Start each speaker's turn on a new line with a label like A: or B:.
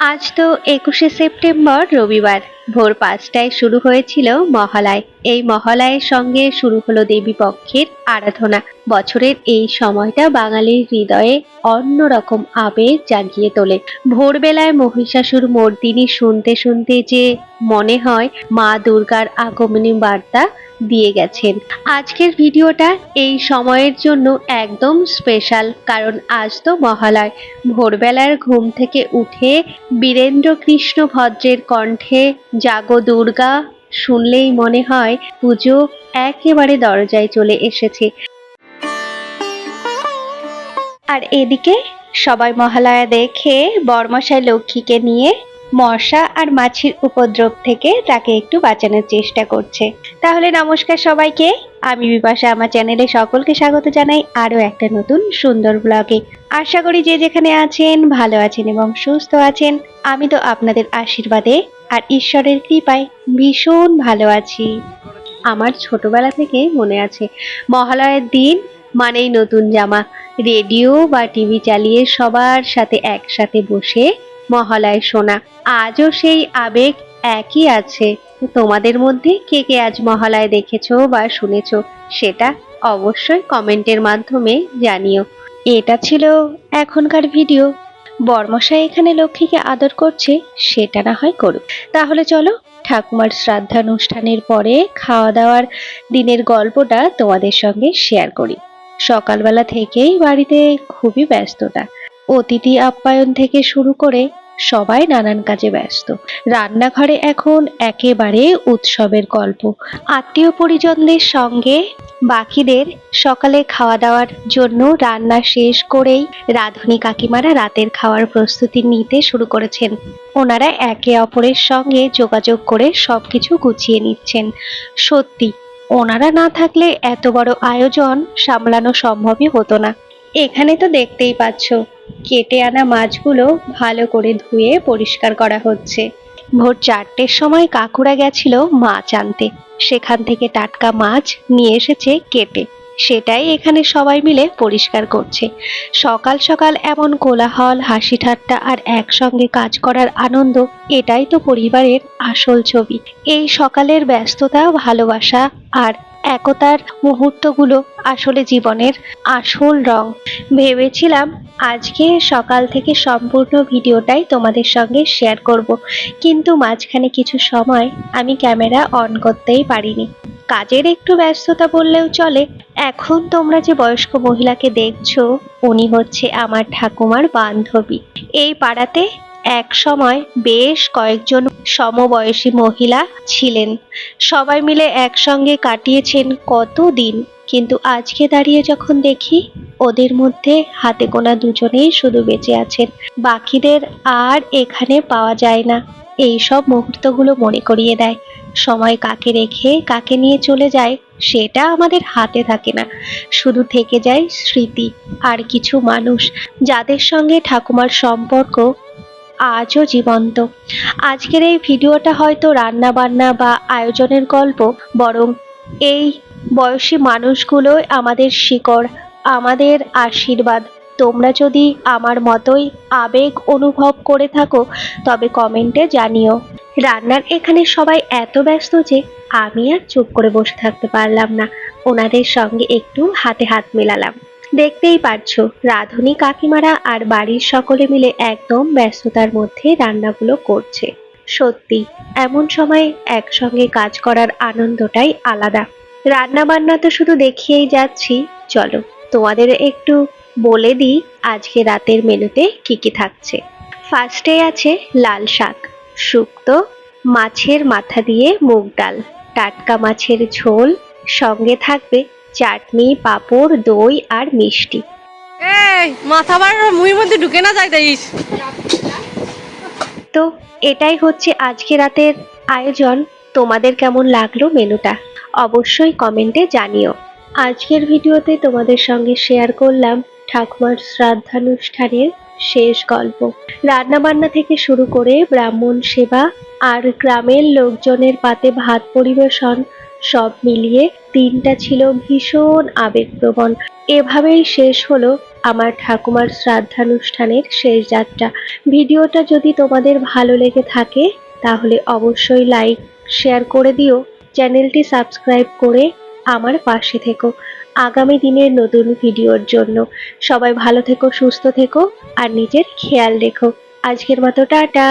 A: আজ তো একুশে সেপ্টেম্বর রবিবার। ভোর পাঁচটায় শুরু হয়েছিল মহালয়। এই মহালয়ের সঙ্গে শুরু হলো দেবী পক্ষের আরাধনা। বছরের এই সময়টা বাঙালির হৃদয়ে অন্যরকম আবেগ জাগিয়ে তোলে। ভোরবেলায় মহিষাসুর মর্দিনী শুনতে শুনতে যে মনে হয় মা দুর্গার আগমনী বার্তা দিয়ে গেছেন। আজকের ভিডিওটা এই সময়ের জন্য একদম স্পেশাল, কারণ আজ তো মহালয়। ভোরবেলার ঘুম থেকে উঠে বীরেন্দ্র কৃষ্ণ ভদ্রের কণ্ঠে জাগো দুর্গা, শুনলেই মনে হয় পুজো একেবারে দরজায় চলে এসেছে। আর এদিকে সবাই মহালয়া দেখে বর্মশাই লক্ষ্মীকে নিয়ে মশা আর মাছির উপদ্রব থেকে তাকে একটু বাঁচানোর চেষ্টা করছে। তাহলে নমস্কার সবাইকে। আমি বিপাশা, আমার চ্যানেলে সকলকে স্বাগত জানাই আরও একটা নতুন সুন্দর ব্লগে। আশা করি যে যেখানে আছেন ভালো আছেন এবং সুস্থ আছেন। আমি তো আপনাদের আশীর্বাদে আর ঈশ্বরের কৃপায় ভীষণ ভালো আছি। আমার ছোটবেলা থেকে মনে আছে, মহালয়ের দিন মানেই নতুন জামা। রেডিও বা টিভি চালিয়ে সবার সাথে একসাথে বসে মহালয় শোনা আজও সেই আবেগ একই আছে। তোমাদের মধ্যে কে কে আজ মহালয় দেখেছ বা শুনেছো, সেটা অবশ্যই কমেন্টের মাধ্যমে জানিও। এটা ছিল এখনকার ভিডিও। বর্মশাই এখানে লক্ষ্মীকে আদর করছে, সেটা না হয় করুক। তাহলে চলো, ঠাকুমার শ্রাদ্ধানুষ্ঠানের পরে খাওয়া দাওয়ার দিনের গল্পটা তোমাদের সঙ্গে শেয়ার করি। সকালবেলা থেকেই বাড়িতে খুবই ব্যস্ততা। অতিথি আপ্যায়ন থেকে শুরু করে সবাই নানান কাজে ব্যস্ত। রান্নাঘরে এখন একেবারে উৎসবের গল্প। আত্মীয় পরিজনদের সঙ্গে, বাকিদের সকালে খাওয়া দাওয়ার জন্য রান্না শেষ করেই রাধুনী কাকিমারা রাতের খাওয়ার প্রস্তুতি নিতে শুরু করেছেন। ওনারা একে অপরের সঙ্গে যোগাযোগ করে সবকিছু গুছিয়ে নিচ্ছেন। সত্যি, ওনারা না থাকলে এত বড় আয়োজন সামলানো সম্ভবই হতো না। এখানে তো দেখতেই পাচ্ছ কেটে আনা মাছগুলো ভালো করে ধুয়ে পরিষ্কার করা হচ্ছে। ভোর চারটের সময় কাকুরা গেছিল মাছ আনতে। সেখান থেকে টাটকা মাছ নিয়ে এসেছে কেটে। সেটাই এখানে সবাই মিলে পরিষ্কার করছে। সকাল সকাল এমন কোলাহল, হাসি ঠাট্টা আর একসঙ্গে কাজ করার আনন্দ, এটাই তো পরিবারের আসল ছবি। এই সকালের ব্যস্ততা, ভালোবাসা আর একতার মুহূর্তগুলো আসলে জীবনের আসল রং। ভেবেছিলাম আজকে সকাল থেকে সম্পূর্ণ ভিডিওটাই তোমাদের সঙ্গে শেয়ার করব, কিন্তু মাঝখানে কিছু সময় আমি ক্যামেরা অন করতেই পারিনি। কাজের একটু ব্যস্ততা বললেও চলে, এখন তোমরা যে বয়স্ক মহিলাকে দেখছ, উনি হচ্ছে আমার ঠাকুমার বান্ধবী। এই পাড়াতে এক সময় বেশ কয়েকজন সমবয়সী মহিলা ছিলেন। সবাই মিলে একসঙ্গে কাটিয়েছেন কত দিন। কিন্তু আজকে দাঁড়িয়ে যখন দেখি, ওদের মধ্যে হাতে গোনা দুজনেই শুধু বেঁচে আছেন। বাকিদের আর এখানে পাওয়া যায় না। এই সব মুহূর্তগুলো মনে করিয়ে দেয়। সময় কাকে রেখে কাকে নিয়ে চলে যায়, সেটা আমাদের হাতে থাকে না। শুধু থেকে যায় স্মৃতি আর কিছু মানুষ। যাদের সঙ্গে ঠাকুমার সম্পর্ক আজও জীবন্ত। আজকের এই ভিডিওটা হয়তো রান্না বান্না বা আয়োজনের গল্প, বরং এই বয়সী মানুষগুলোই আমাদের শিকড়, আমাদের আশীর্বাদ। তোমরা যদি আমার মতোই আবেগ অনুভব করে থাকো, তবে কমেন্টে জানিও। রান্নার এখানে সবাই এত ব্যস্ত যে আমি আর চুপ করে বসে থাকতে পারলাম না। ওনাদের সঙ্গে একটু হাতে হাত মেলালাম। দেখতেই পারছ, রাধুনী কাকিমারা আর বাড়ির সকলে মিলে একদম ব্যস্ততার মধ্যে রান্নাগুলো করছে। সত্যি, এমন সময় একসঙ্গে কাজ করার আনন্দটাই আলাদা। রান্না বান্না তো শুধু দেখিয়েই যাচ্ছি। চলো, তোমাদের একটু বলে দিই আজকে রাতের মেনুতে কি কি থাকছে। ফার্স্টে আছে লাল শাক, শুক্তো, মাছের মাথা দিয়ে মুগ ডাল, টাটকা মাছের ঝোল, সঙ্গে থাকবে চাটনি পাঁপড় দই আর মিষ্টি।
B: এই মাথা বার মুহির মধ্যে ঢুকে না যায় দেখিস।
A: তো এটাই হচ্ছে আজকে রাতের আয়োজন। তোমাদের কেমন লাগল মেনুটা? অবশ্যই কমেন্টে জানিও। আজকের ভিডিওতে তোমাদের সঙ্গে শেয়ার করলাম ঠাকুমার শ্রাদ্ধানুষ্ঠানের শেষ গল্প। রান্নাবান্না থেকে শুরু করে ব্রাহ্মণ সেবা আর গ্রামের লোকজনের পাতে ভাত পরিবেশন সব মিলিয়ে দিনটা ছিল ভীষণ আবেগপ্রবণ। এভাবেই শেষ হলো আমার ঠাকুমার শ্রাদ্ধানুষ্ঠানের শেষ যাত্রা। ভিডিওটা যদি তোমাদের ভালো লেগে থাকে, তাহলে অবশ্যই লাইক শেয়ার করে দিও। চ্যানেলটি সাবস্ক্রাইব করে আমার পাশে থেকো। আগামী দিনের নতুন ভিডিওর জন্য সবাই ভালো থেকো, সুস্থ থেকো, আর নিজের খেয়াল রেখো। আজকের মতো টাটা।